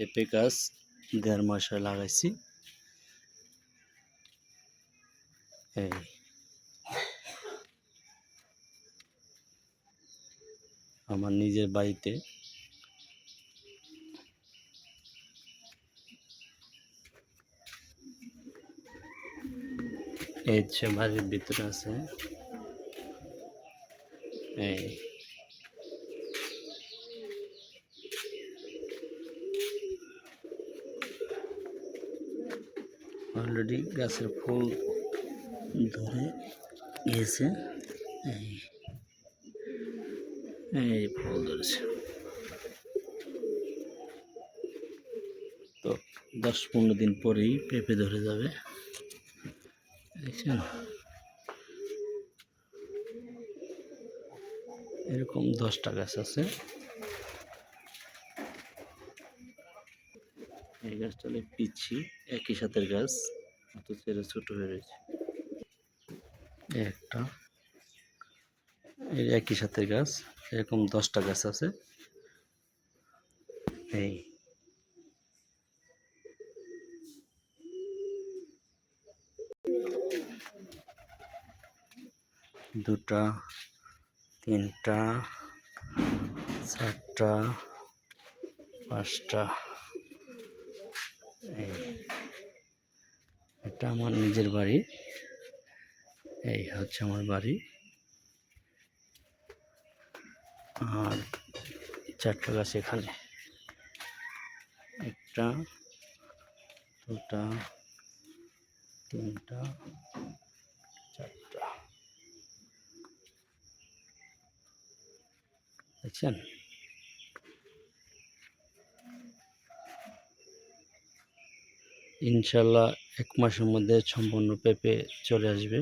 পেঁপে গাছ দেড় মাসে লাগাইছি। এই। আমার নিজের বাড়িতে এই যে বাড়ির ভিতরে আছে। এই। অলরেডি গাছের ফুল ধরে গিয়েছে। এই এই ফুল ধরেছে। তো দশ পনেরো দিন পরেই পেঁপে ধরে যাবে। দেখছেন? এরকম দশটা গাছ আছে। এই গাছটা হলো পিচ্ছি, একই সাথের গাছ, অথচ এরা ছোট হয়ে রয়েছে। একটা, এই একই সাথের গাছ, এরকম দশটা গাছ আছে। এই। দুটা, তিনটা, চারটা, পাঁচটা। এটা আমার নিজের বাড়ি। এই হচ্ছে আমার বাড়ি। আর চারটা গাছ এখানে। একটা, দুটা, তিনটা, চারটা। দেখছেন? ইনশাল্লাহ এক মাসের মধ্যে সম্পূর্ণ পেপে চলে আসবে।